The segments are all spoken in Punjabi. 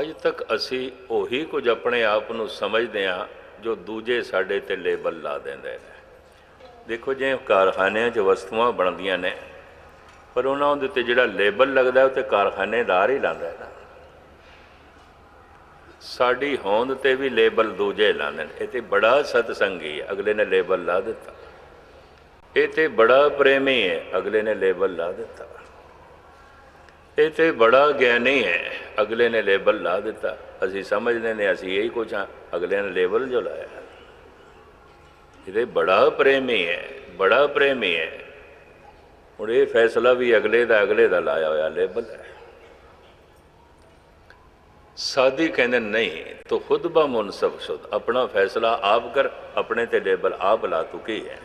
ਅੱਜ ਤੱਕ ਅਸੀਂ ਉਹੀ ਕੁਝ ਆਪਣੇ ਆਪ ਨੂੰ ਸਮਝਦੇ ਹਾਂ ਜੋ ਦੂਜੇ ਸਾਡੇ ਤੇ ਲੇਬਲ ਲਾ ਦਿੰਦੇ ਨੇ ਦੇਖੋ ਜੇ ਕਾਰਖਾਨਿਆਂ 'ਚ ਵਸਤੂਆਂ ਬਣਦੀਆਂ ਨੇ, ਪਰ ਉਹਨਾਂ ਦੇ ਉੱਤੇ ਜਿਹੜਾ ਲੇਬਲ ਲੱਗਦਾ ਉਹ ਤੇ ਕਾਰਖਾਨੇਦਾਰ ਹੀ ਲਾਉਂਦਾ ਹੈ। ਨਾ ਸਾਡੀ ਹੋਂਦ ਤੇ ਵੀ ਲੇਬਲ ਦੂਜੇ ਲਾਉਂਦੇ ਨੇ। ਇਹ ਤੇ ਬੜਾ ਸਤਸੰਗੀ ਹੈ, ਅਗਲੇ ਨੇ ਲੇਬਲ ਲਾ ਦਿੱਤਾ। ਇਹ ਤੇ ਬੜਾ ਪ੍ਰੇਮੀ ਹੈ, ਅਗਲੇ ਨੇ ਲੇਬਲ ਲਾ ਦਿੱਤਾ। ਇਹ ਤੇ ਬੜਾ ਗਿਆਨੀ ਹੈ। ਅਗਲੇ ਨੇ ਲੇਬਲ ਲਾ ਦਿੱਤਾ। ਅਸੀਂ ਸਮਝਦੇ ਨੇ, ਅਸੀਂ ਇਹੀ ਕੁਝ ਹਾਂ। ਅਗਲੇ ਨੇ ਲੇਬਲ ਜੋ ਲਾਇਆ। ਇਹਦੇ ਬੜਾ ਪ੍ਰੇਮੀ ਹੈ, ਬੜਾ ਪ੍ਰੇਮੀ ਹੈ। ਹੁਣ ਇਹ ਫੈਸਲਾ ਵੀ ਅਗਲੇ ਦਾ ਅਗਲੇ ਦਾ ਲਾਇਆ ਹੋਇਆ ਲੇਬਲ ਹੈ। ਸਾਦੀ ਕਹਿੰਦੇ, ਨਹੀਂ, ਤੂੰ ਖੁਦ ਬਾ ਮੁਨਸਬ ਸ਼ੁਦ ਆਪਣਾ ਫੈਸਲਾ ਆਪ ਕਰ, ਆਪਣੇ ਤੇ ਲੇਬਲ ਆਪ ਲਾ। ਤੂੰ ਕੀ ਹੈ?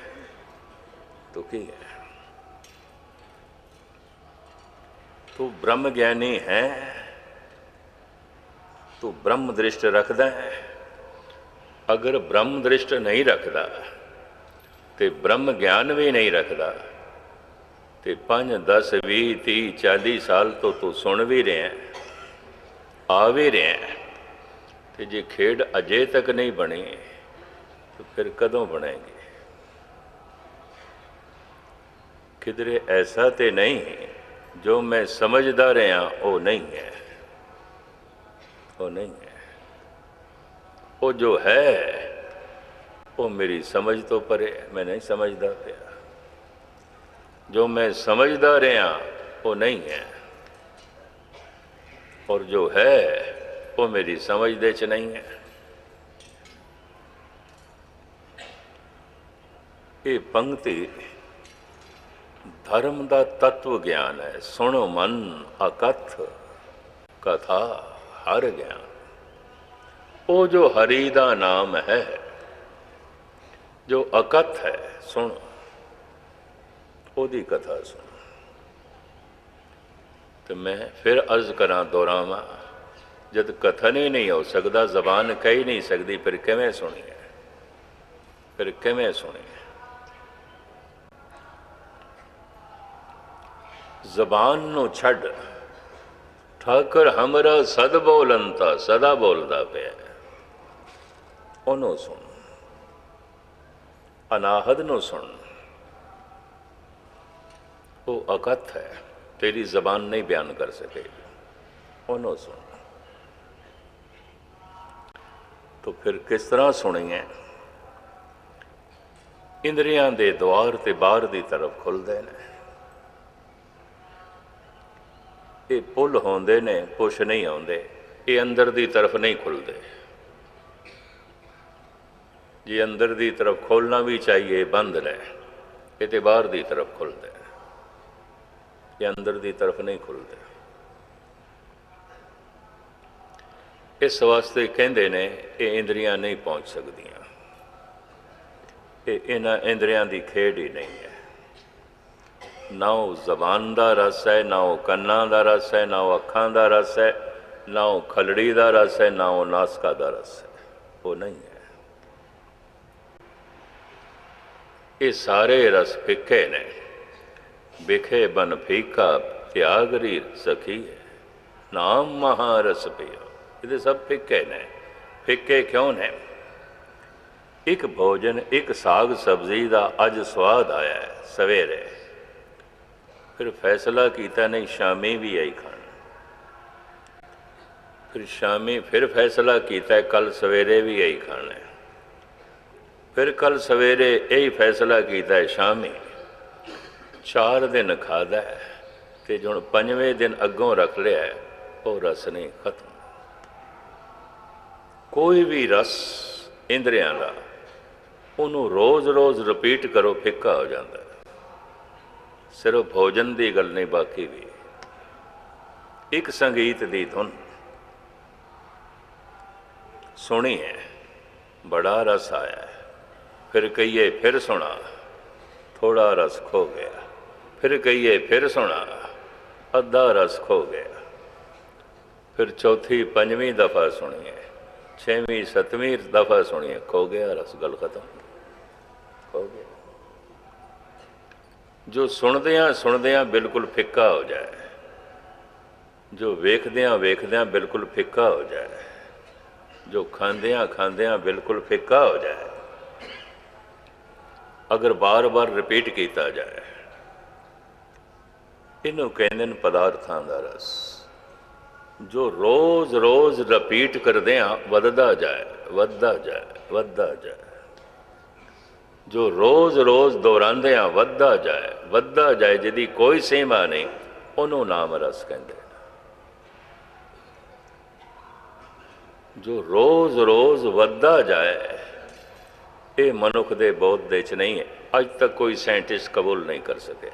ਤੂੰ ਕੀ ਹੈ? ਤੂੰ ਬ੍ਰਹਮ ਗਿਆਨੀ ਹੈ। ਤੂੰ ਬ੍ਰਹਮ ਦ੍ਰਿਸ਼ਟ ਰੱਖਦਾ ਹੈ। ਅਗਰ ਬ੍ਰਹਮ ਦ੍ਰਿਸ਼ਟ ਨਹੀਂ ਰੱਖਦਾ ਤੇ ਬ੍ਰਹਮ ਗਿਆਨ ਵੀ ਨਹੀਂ ਰੱਖਦਾ ਤੇ 5 10 20 30 40 ਸਾਲ ਤੋਂ ਤੂੰ ਸੁਣ ਵੀ ਰਿਹਾ ਆ ਵੀ ਰਿਹਾ ਹੈ, ਤੇ ਜੇ ਖੇਡ ਅਜੇ ਤੱਕ ਨਹੀਂ ਬਣੀ ਤਾਂ ਫਿਰ ਕਦੋਂ ਬਣੇਗੀ? ਕਿਧਰੇ ਐਸਾ ਤੇ ਨਹੀਂ ਜੋ ਮੈਂ ਸਮਝਦਾ ਰਿਹਾ ਉਹ ਨਹੀਂ ਹੈ। ਉਹ ਨਹੀਂ ਹੈ। ਉਹ ਜੋ ਹੈ ਉਹ ਮੇਰੀ ਸਮਝ ਤੋਂ ਪਰੇ ਹੈ, ਮੈਂ ਨਹੀਂ ਸਮਝਦਾ ਪਿਆ। ਜੋ ਮੈਂ ਸਮਝਦਾ ਰਿਹਾ ਉਹ ਨਹੀਂ ਹੈ। ਔਰ ਜੋ ਹੈ ਉਹ ਮੇਰੀ ਸਮਝ ਦੇ ਚ ਨਹੀਂ ਹੈ। ਇਹ ਪੰਕਤੀ ਧਰਮ ਦਾ ਤत्व ਗਿਆਨ ਹੈ। ਸੁਣੋ ਮਨ ਅਕਥ ਕਥਾ। ਹਰ ਗਿਆਨ ਉਹ ਜੋ ਹਰੀ ਦਾ ਨਾਮ ਹੈ, ਜੋ ਅਕਥ ਹੈ, ਸੁਣ। ਉਹਦੀ ਕਥਾ ਸੁਣ। ਤੇ ਮੈਂ ਫਿਰ ਅਰਜ਼ ਕਰਾਂ ਦੁਹਰਾਵਾਂ, ਜਦ ਕਥਨ ਹੀ ਨਹੀਂ ਹੋ ਸਕਦਾ, ਜ਼ਬਾਨ ਕਹਿ ਨਹੀਂ ਸਕਦੀ, ਫਿਰ ਕਿਵੇਂ ਸੁਣੀਏ? ਫਿਰ ਕਿਵੇਂ ਸੁਣੀਏ? ਜ਼ਬਾਨ ਨੂੰ ਛੱਡ ਠਾਕਰ ਹਮਰਾ ਸਦ ਬੋਲੰਤਾ, ਸਦਾ ਬੋਲਦਾ ਪਿਆ। ਉਹਨੂੰ ਸੁਣ। ਅਨਾਹਦ ਨੂੰ ਸੁਣ। ਉਹ ਅਕਥ ਹੈ, ਤੇਰੀ ਜ਼ਬਾਨ ਨਹੀਂ ਬਿਆਨ ਕਰ ਸਕੇਗੀ। ਉਹਨੂੰ ਸੁਣ। ਤੋ ਫਿਰ ਕਿਸ ਤਰ੍ਹਾਂ ਸੁਣੀਏ ਇੰਦਰੀਆਂ ਦੇ ਦਵਾਰ ਤੇ ਬਾਹਰ ਦੀ ਤਰਫ ਖੁੱਲਦੇ ਨੇ। ਇਹ ਪੁੱਲ ਹੁੰਦੇ ਨੇ ਕੁਛ ਨਹੀਂ ਆਉਂਦੇ। ਇਹ ਅੰਦਰ ਦੀ ਤਰਫ ਨਹੀਂ ਖੁੱਲਦੇ। ਜੇ ਅੰਦਰ ਦੀ ਤਰਫ ਖੋਲਣਾ ਵੀ ਚਾਹੀਏ ਬੰਦ ਨੇ। ਇਹ ਤੇ ਬਾਹਰ ਦੀ ਤਰਫ ਖੁੱਲਦੇ ਇਹ ਅੰਦਰ ਦੀ ਤਰਫ ਨਹੀਂ ਖੁੱਲਦੇ। ਇਸ ਵਾਸਤੇ ਕਹਿੰਦੇ ਨੇ, ਇਹ ਇੰਦਰੀਆਂ ਨਹੀਂ ਪਹੁੰਚ ਸਕਦੀਆਂ। ਇਹ ਇਹਨਾਂ ਇੰਦਰੀਆਂ ਦੀ ਖੇਡ ਹੀ ਨਹੀਂ ਹੈ। ਨਾ ਉਹ ਜ਼ਬਾਨ ਦਾ ਰਸ ਹੈ ਨਾ ਉਹ ਕੰਨਾਂ ਦਾ ਰਸ ਹੈ ਨਾ ਉਹ ਅੱਖਾਂ ਦਾ ਰਸ ਹੈ ਨਾ ਉਹ ਖਲੜੀ ਦਾ ਰਸ ਹੈ ਨਾ ਉਹ ਨਾਸਕਾ ਦਾ ਰਸ ਹੈ ਉਹ ਨਹੀਂ ਹੈ ਇਹ ਸਾਰੇ ਰਸ ਫਿੱਕੇ ਨੇ ਵਿਖੇ ਬਨ ਫੀਕਾ ਤਿਆਗਰੀ ਸਖੀ ਹੈ ਨਾਮ ਮਹਾਰਸ ਪਿਆ ਇਹਦੇ ਸਭ ਫਿੱਕੇ ਨੇ ਫਿੱਕੇ ਕਿਉਂ ਨੇ ਇੱਕ ਭੋਜਨ ਇੱਕ ਸਾਗ ਸਬਜ਼ੀ ਦਾ ਅੱਜ ਸਵਾਦ ਆਇਆ ਹੈ ਸਵੇਰੇ ਫਿਰ ਫੈਸਲਾ ਕੀਤਾ ਨਹੀਂ, ਸ਼ਾਮੀ ਵੀ ਆਈ ਖਾਣ। ਫਿਰ ਸ਼ਾਮੀ ਫਿਰ ਫੈਸਲਾ ਕੀਤਾ ਕੱਲ ਸਵੇਰੇ ਵੀ ਆਈ ਖਾਣਾ ਫਿਰ ਕੱਲ ਸਵੇਰੇ ਇਹੀ ਫੈਸਲਾ ਕੀਤਾ ਹੈ ਸ਼ਾਮੀ। ਚਾਰ ਦਿਨ ਖਾਦਾ ਹੈ ਤੇ ਹੁਣ ਪੰਜਵੇਂ ਦਿਨ ਅੱਗੋਂ ਰੱਖ ਲਿਆ ਉਹ ਰਸ ਨਹੀਂ, ਖਤਮ। ਕੋਈ ਵੀ ਰਸ ਇੰਦਰੀਆਂ ਦਾ, ਉਹਨੂੰ ਰੋਜ਼-ਰੋਜ਼ ਰਿਪੀਟ ਕਰੋ, ਫਿੱਕਾ ਹੋ ਜਾਂਦਾ ਸਿਰਫ ਭੋਜਨ ਦੀ ਗੱਲ ਨਹੀਂ, ਬਾਕੀ ਵੀ ਇੱਕ ਸੰਗੀਤ ਦੀ ਧੁਨ। ਸੁਣੀ ਹੈ, ਬੜਾ ਰਸ ਆਇਆ। ਫਿਰ ਕਹੀਏ, ਫਿਰ ਸੁਣਾ। ਥੋੜਾ ਰਸ ਖੋ ਗਿਆ। ਫਿਰ ਕਹੀਏ, ਫਿਰ ਸੁਣਾ। ਅੱਧਾ ਰਸ ਖੋ ਗਿਆ। ਫਿਰ ਚੌਥੀ, ਪੰਜਵੀਂ ਦਫਾ ਸੁਣੀਏ। ਛੇਵੀਂ, ਸੱਤਵੀਂ ਦਫਾ ਸੁਣੀਏ। ਖੋ ਗਿਆ ਰਸ, ਗੱਲ ਖਤਮ। ਖੋ ਗਿਆ। ਜੋ ਸੁਣਦਿਆਂ ਸੁਣਦਿਆਂ ਬਿਲਕੁਲ ਫਿੱਕਾ ਹੋ ਜਾਏ, ਜੋ ਵੇਖਦਿਆਂ ਵੇਖਦਿਆਂ ਬਿਲਕੁਲ ਫਿੱਕਾ ਹੋ ਜਾਏ, ਜੋ ਖਾਂਦਿਆਂ ਖਾਂਦਿਆਂ ਬਿਲਕੁਲ ਫਿੱਕਾ ਹੋ ਜਾਏ, ਅਗਰ ਬਾਰ-ਬਾਰ ਰਿਪੀਟ ਕੀਤਾ ਜਾਏ, ਇਹਨੂੰ ਕਹਿੰਦੇ ਨੇ ਪਦਾਰਥਾਂ ਦਾ ਰਸ। ਜੋ ਰੋਜ਼-ਰੋਜ਼ ਰਿਪੀਟ ਕਰਦਿਆਂ ਵੱਧਦਾ ਜਾਏ ਵੱਧਦਾ ਜਾਏ ਵੱਧਦਾ ਜਾਏ। ਜੋ ਰੋਜ਼-ਰੋਜ਼ ਦੁਹਰਾਉਂਦਿਆਂ ਵੱਧਦਾ ਜਾਏ ਵੱਧਦਾ ਜਾਏ, ਜਿਹਦੀ ਕੋਈ ਸੀਮਾ ਨਹੀਂ, ਉਹਨੂੰ ਨਾਮ ਰਸ ਕਹਿੰਦੇ ਜੋ ਰੋਜ਼-ਰੋਜ਼ ਵੱਧਦਾ ਜਾਏ, ਇਹ ਮਨੁੱਖ ਦੇ ਬੋਧ ਦੇ ਚ ਨਹੀਂ ਹੈ। ਅੱਜ ਤੱਕ ਕੋਈ ਸਾਇੰਟਿਸਟ ਕਬੂਲ ਨਹੀਂ ਕਰ ਸਕਿਆ।